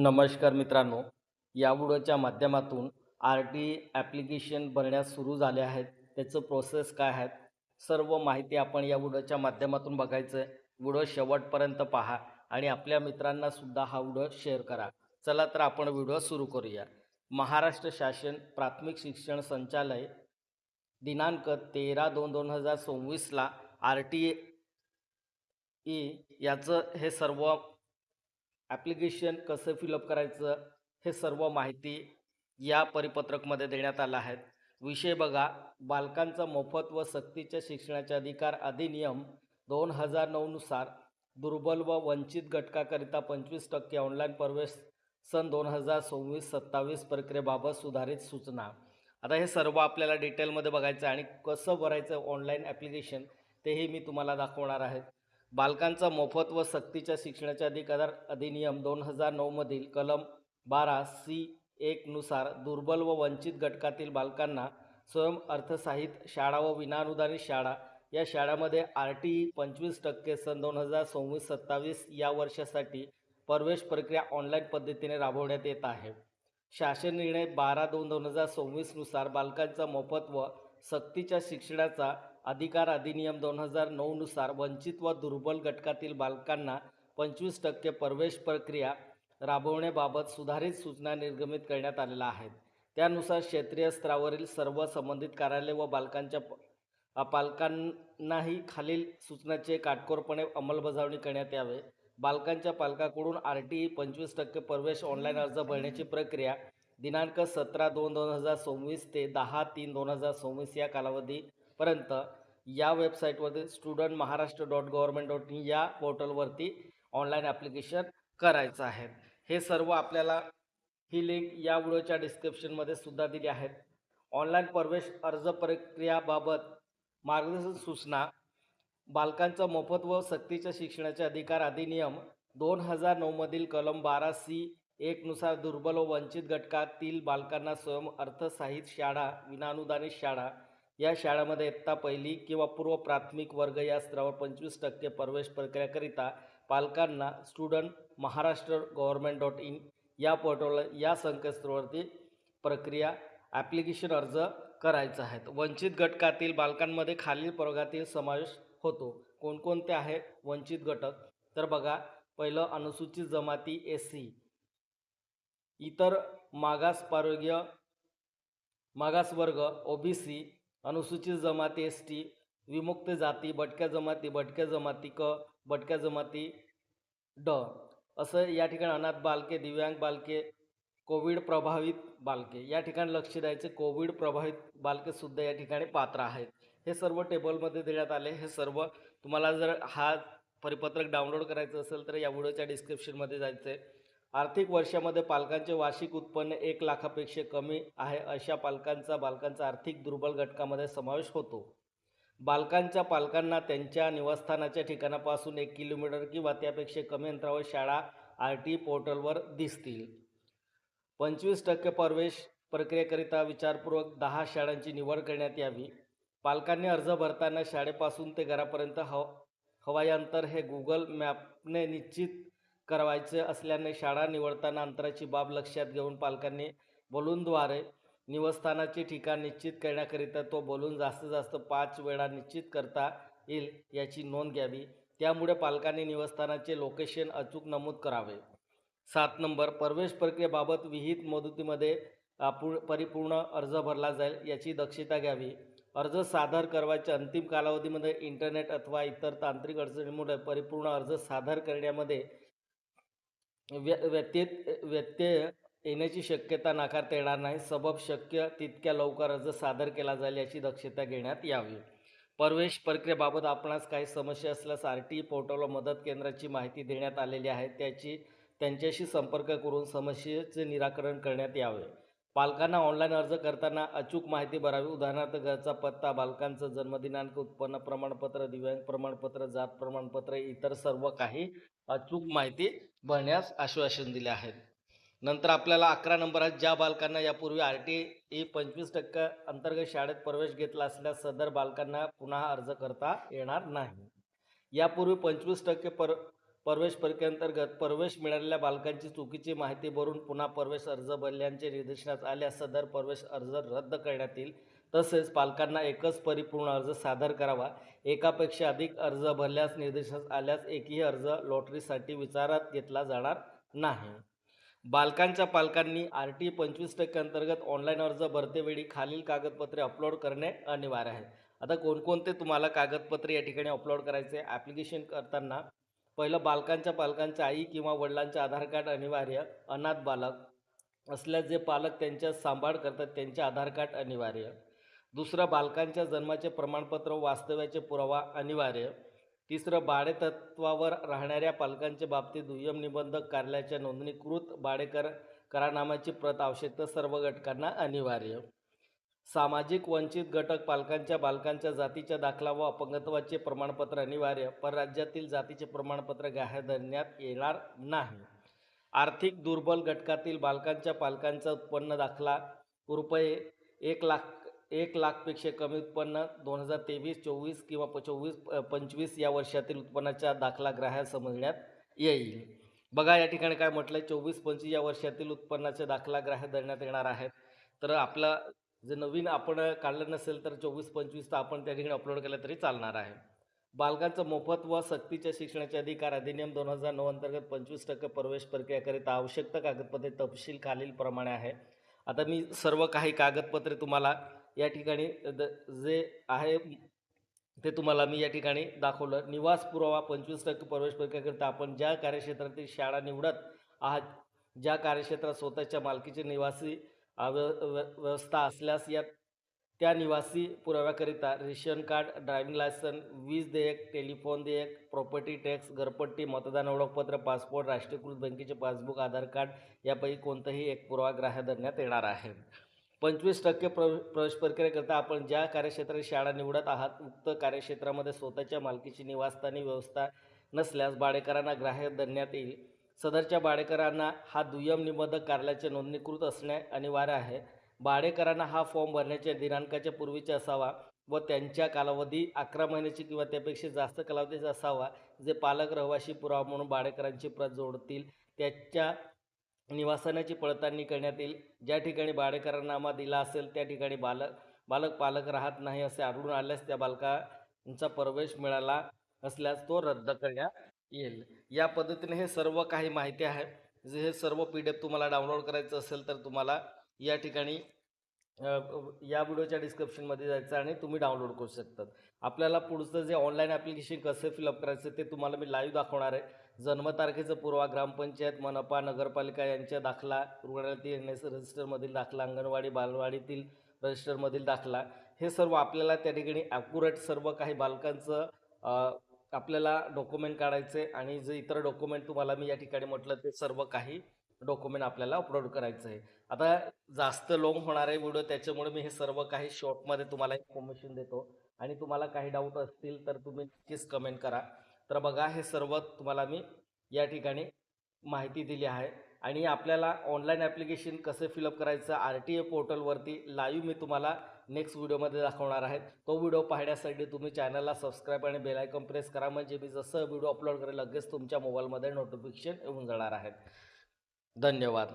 नमस्कार मित्रांनो या व्हिडिओच्या माध्यमातून आर टी ॲप्लिकेशन भरण्यास सुरू झाले आहेत. त्याचं प्रोसेस काय आहेत सर्व माहिती आपण या व्हिडिओच्या माध्यमातून बघायचं आहे व्हिडिओ शेवटपर्यंत पहा आणि आपल्या मित्रांना सुद्धा हा व्हिडिओ शेअर करा. चला तर आपण व्हिडिओ सुरू करूया. महाराष्ट्र शासन प्राथमिक शिक्षण संचालय दिनांक तेरा दोन दोन हजार सव्वीसला आर टी ई याचं हे सर्व ॲप्लिकेशन कसं फिलअप करायचं हे सर्व माहिती या परिपत्रकमध्ये देण्यात आलं आहे. विषय बघा बालकांचा मोफत व सक्तीच्या शिक्षणाचे अधिकार अधिनियम दोन हजार नऊनुसार दुर्बल व वंचित घटकाकरिता पंचवीस टक्के ऑनलाईन प्रवेश सन दोन हजार सव्वीस सत्तावीस प्रक्रियेबाबत सुधारित सूचना. आता हे सर्व आपल्याला डिटेलमध्ये बघायचं आहे आणि कसं भरायचं ऑनलाईन ॲप्लिकेशन तेही मी तुम्हाला दाखवणार आहे. बालकांचा मोफत व सक्तीच्या शिक्षणाचे अधिकार अधिनियम दोन हजार नऊमधील कलम बारा सी एकनुसार दुर्बल व वंचित घटकातील बालकांना स्वयं अर्थसाहित शाळा व विनाअनुदानित शाळा या शाळामध्ये आर टी ई पंचवीस टक्के सन दोन हजार सव्वीस सत्तावीस या वर्षासाठी प्रवेश प्रक्रिया ऑनलाईन पद्धतीने राबवण्यात येत आहे. शासन निर्णय बारा दोन दोन हजार सव्वीसनुसार बालकांचा मोफत व सक्तीच्या शिक्षणाचा अधिकार अधिनियम दोन हजार नऊनुसार वंचित व दुर्बल घटकातील बालकांना पंचवीस टक्के प्रवेश प्रक्रिया राबवण्याबाबत सुधारित सूचना निर्गमित करण्यात आलेल्या आहेत. त्यानुसार क्षेत्रीय स्तरावरील सर्व संबंधित कार्यालय व बालकांच्या पालकांनाही खालील सूचनाचे काटकोरपणे अंमलबजावणी करण्यात यावे. बालकांच्या पालकाकडून आर टी ई पंचवीस टक्के प्रवेश ऑनलाईन अर्ज भरण्याची प्रक्रिया दिनांक सतरा दोन दोन हजार सव्वीस ते दहा तीन दोन हजार सव्वीस या कालावधीपर्यंत या वेबसाईटवरती student Maharashtra dot government dot in या पोर्टलवरती ऑनलाईन ॲप्लिकेशन करायचं आहे. हे सर्व आपल्याला ही लिंक या व्हिडिओच्या डिस्क्रिप्शनमध्ये सुद्धा दिली आहेत. ऑनलाईन प्रवेश अर्ज प्रक्रियाबाबत मार्गदर्शन सूचना बालकांचा मोफत व सक्तीच्या शिक्षणाचे अधिकार अधिनियम दोन हजार नऊमधील कलम बारा सी एकनुसार दुर्बल व वंचित घटकातील बालकांना स्वयं अर्थसाहित शाळा विनाअनुदानित शाळा या शाळामध्ये इयत्ता पहिली किंवा पूर्व प्राथमिक वर्ग या स्तरावर पंचवीस टक्के प्रवेश प्रक्रियाकरिता पालकांना student Maharashtra government dot in या पोर्टल या संकेतस्थळावरती प्रक्रिया ॲप्लिकेशन अर्ज करायचा आहे. वंचित घटकातील बालकांमध्ये खालील प्रवर्गातील समावेश होतो. कोणकोणते आहे वंचित घटक? तर बघा पहिलं अनुसूचित जमाती एस सी. इतर मागास पारोग्य मागास वर्ग ओ बी सी अनुसूचित जमाती एस टी विमुक्त जाती भटक्या जमाती भटक्या जमाती क भटक्या जमाती ड असं या ठिकाणी अनाथ बालके दिव्यांग बालके कोविड प्रभावित बालके या ठिकाणी लक्ष द्यायचे. कोविड प्रभावित बालकेसुद्धा या ठिकाणी पात्र आहेत. हे सर्व टेबलमध्ये देण्यात आले. हे सर्व तुम्हाला जर हा परिपत्रक डाउनलोड करायचं असेल तर या व्हिडिओच्या डिस्क्रिप्शनमध्ये जायचं आहे आर्थिक वर्षामध्ये पालकांचे वार्षिक उत्पन्न एक लाखापेक्षा कमी आहे अशा पालकांचा बालकांचा आर्थिक दुर्बल घटकामध्ये समावेश होतो. बालकांच्या पालकांना त्यांच्या निवासस्थानाच्या ठिकाणापासून एक किलोमीटर किंवा त्यापेक्षा कमी अंतरावर शाळा आर टी पोर्टलवर दिसतील. पंचवीस टक्के प्रवेश प्रक्रियेकरिता विचारपूर्वक दहा शाळांची निवड करण्यात यावी. पालकांनी अर्ज भरताना शाळेपासून ते घरापर्यंत हव हवाई अंतर हे गुगल मॅपने निश्चित करावायचे असल्याने शाळा निवडताना अंतराची बाब लक्षात घेऊन पालकांनी बलूनद्वारे निवस्थानाचे ठिकाण निश्चित करण्याकरिता तो बलून जास्तीत जास्त पाच वेळा निश्चित करता येईल याची नोंद घ्यावी. त्यामुळे पालकांनी निवस्थानाचे लोकेशन अचूक नमूद करावे. सात नंबर प्रवेश प्रक्रियेबाबत विहित मुदतीमध्ये पू परिपूर्ण अर्ज भरला जाईल याची दक्षता घ्यावी. अर्ज सादर करवायच्या अंतिम कालावधीमध्ये इंटरनेट अथवा इतर तांत्रिक अडचणीमुळे परिपूर्ण अर्ज सादर करण्यामध्ये व्य व्यत्यय व्यत्यय येण्याची शक्यता नाकारता येणार नाही. सबब शक्य तितक्या लवकर अर्ज सादर केला जाईल याची दक्षता घेण्यात यावी. प्रवेश प्रक्रियेबाबत आपणास काही समस्या असल्यास आर टी पोर्टलवर मदत केंद्राची माहिती देण्यात आलेली आहे. त्याची त्यांच्याशी संपर्क करून समस्येचे निराकरण करण्यात यावे. पालकांना ऑनलाईन अर्ज करताना अचूक माहिती भरावी. उदाहरणार्थ घरचा पत्ता बालकांचं जन्मदिनांक उत्पन्न प्रमाणपत्र दिव्यांग प्रमाणपत्र जात प्रमाणपत्र इतर सर्व काही अचूक माहिती भरण्यास आश्वासन दिले आहे. नंतर आपल्याला अकरा नंबर आहे ज्या बालकांना यापूर्वी आर टी ई पंचवीस टक्के अंतर्गत शाळेत प्रवेश घेतला असल्यास सदर बालकांना पुन्हा अर्ज करता येणार नाही. यापूर्वी पंचवीस टक्के पर प्रवेश प्रक्रियेअंतर्गत प्रवेश मिळालेल्या बालकांची चुकीची माहिती भरून पुन्हा प्रवेश अर्ज भरल्याचे निदर्शनास आल्यास सदर प्रवेश अर्ज रद्द करण्यात येईल. तसेच पालकांना एकच परिपूर्ण अर्ज सादर करावा. एकापेक्षा अधिक अर्ज भरल्यास निदर्शनास आल्यास एकही अर्ज लॉटरीसाठी विचारात घेतला जाणार नाही. बालकांच्या पालकांनी आर टी पंचवीस टक्के अंतर्गत ऑनलाईन अर्ज भरतेवेळी खालील कागदपत्रे अपलोड करणे अनिवार्य आहे. आता कोणकोणते तुम्हाला कागदपत्रे या ठिकाणी अपलोड करायचे ॲप्लिकेशन करताना पहिलं बालकांच्या पालकांच्या आई किंवा वडिलांचे आधार कार्ड अनिवार्य अनाथ बालक असल्यास जे पालक त्यांच्या सांभाळ करतात त्यांचे आधार कार्ड अनिवार्य. दुसरं बालकांच्या जन्माचे प्रमाणपत्र वास्तव्याचे पुरावा अनिवार्य. तिसरं भाडेतत्वावर राहणाऱ्या पालकांच्या बाबतीत दुय्यम निबंधक कार्यालयाच्या नोंदणीकृत भाडेकर करारनाम्याची प्रत आवश्यकता सर्व घटकांना अनिवार्य. सामाजिक वंचित घटक पालकांच्या बालकांच्या जातीच्या दाखला व अपंगत्वाचे प्रमाणपत्र अनिवार्य परराज्यातील जातीचे प्रमाणपत्र ग्राह्य धरण्यात येणार नाही. आर्थिक दुर्बल घटकातील बालकांच्या पालकांचा उत्पन्न दाखला रुपये एक लाख एक लाखपेक्षा कमी उत्पन्न दोन हजार तेवीस चोवीस किंवा चोवीस प- पंचवीस या वर्षातील उत्पन्नाचा दाखला ग्राह्य समजण्यात येईल. बघा या ठिकाणी काय म्हटलं आहे चोवीस पंचवीस या वर्षातील उत्पन्नाचे दाखला ग्राह्य धरण्यात येणार आहेत तर आपला जे नवीन आपण काढलं नसेल तर चोवीस पंचवीस तर आपण त्या ठिकाणी अपलोड केलं तरी चालणार आहे. बालकांचं मोफत व सक्तीच्या शिक्षणाचे अधिकार अधिनियम दोन हजार नऊ अंतर्गत पंचवीस टक्के प्रवेश प्रक्रियाकरिता आवश्यकता कागदपत्रे तपशील खालीलप्रमाणे आहे. आता मी सर्व काही कागदपत्रे तुम्हाला या ठिकाणी द जे आहे ते तुम्हाला मी या ठिकाणी दाखवलं. निवास पुरावा पंचवीस टक्के प्रवेश प्रक्रियाकरिता आपण ज्या कार्यक्षेत्रातील शाळा निवडत आहात ज्या कार्यक्षेत्रात स्वतःच्या मालकीचे निवासी व्यवस्था असल्यास या त्या निवासी पुराव्याकरिता रेशन कार्ड ड्रायव्हिंग लायसन वीज देयक टेलिफोन देयक प्रॉपर्टी टॅक्स घरपट्टी मतदान ओळखपत्र पासपोर्ट राष्ट्रीयकृत बँकेचे पासबुक आधार कार्ड यापैकी कोणताही एक पुरावा ग्राह्य धरण्यात येणार आहे. पंचवीस टक्के प्र प्रवेश प्रक्रियेकरिता आपण ज्या कार्यक्षेत्रात शाळा निवडत आहात उक्त कार्यक्षेत्रामध्ये स्वतःच्या मालकीची निवासस्थानी व्यवस्था नसल्यास भाडेकरांना ग्राह्य धरण्यात येईल. सदरच्या भाडेकरांना हा दुय्यम निबंधक कार्यालयाचे नोंदणीकृत असणे अनिवार्य आहे. भाडेकरांना हा फॉर्म भरण्याच्या दिनांकाच्या पूर्वीचा असावा व त्यांच्या कालावधी अकरा महिन्याची किंवा त्यापेक्षा जास्त कालावधीचा असावा जे पालक रहिवाशी पुरावा म्हणून भाडेकरांची प्रत जोडतील त्याच्या निवासनाची पडताळणी करण्यात येईल. ज्या ठिकाणी भाडेकरारनामा दिला असेल त्या ठिकाणी बालक बालक पालक राहत नाही असे आढळून आल्यास त्या बालकांचा प्रवेश मिळाला असल्यास तो रद्द करण्यात येईल. या पद्धतीने हे सर्व काही माहिती आहे. जे हे सर्व पी डी एफ तुम्हाला डाउनलोड करायचं असेल तर तुम्हाला या ठिकाणी या व्हिडिओच्या डिस्क्रिप्शनमध्ये जायचं आणि तुम्ही डाउनलोड करू शकतात. आपल्याला पुढचं जे ऑनलाईन ॲप्लिकेशन कसं फिलअप करायचं ते तुम्हाला मी लाईव्ह दाखवणार आहे. जन्मतारखेचं पूर्वा ग्रामपंचायत मनपा नगरपालिका यांच्या दाखला रुग्णालयातील एन एस रजिस्टरमधील दाखला अंगणवाडी बालवाडीतील रजिस्टरमधील दाखला हे सर्व आपल्याला त्या ठिकाणी ॲक्युरेट सर्व काही बालकांचं आपल्याला डॉक्युमेंट काढायचे आणि जे इतर डॉक्युमेंट तुम्हाला मी या ठिकाणी म्हटलं ते सर्व काही डॉक्युमेंट आपल्याला अपलोड करायचं आहे आता जास्त लॉंग होणार आहे व्हिडिओ त्याच्यामुळे मी हे सर्व काही शॉर्टमध्ये तुम्हाला इन्फॉर्मेशन देतो. आणि तुम्हाला काही डाऊट असतील तर तुम्ही नक्कीच कमेंट करा. तर बघा हे सर्व तुम्हाला मी या ठिकाणी माहिती दिली आहे. आणि आपल्याला ऑनलाईन ॲप्लिकेशन कसं फिलअप करायचं आर टी ए पोर्टलवरती लाईव्ह मी तुम्हाला नेक्स्ट व्हिडिओमध्ये दाखवणार आहेत. तो व्हिडिओ पाहण्यासाठी तुम्ही चॅनलला सबस्क्राईब आणि बेलायकॉन प्रेस करा. म्हणजे मी जसं व्हिडिओ अपलोड करेल लगेच तुमच्या मोबाईलमध्ये नोटिफिकेशन येऊन जाणार आहेत. धन्यवाद.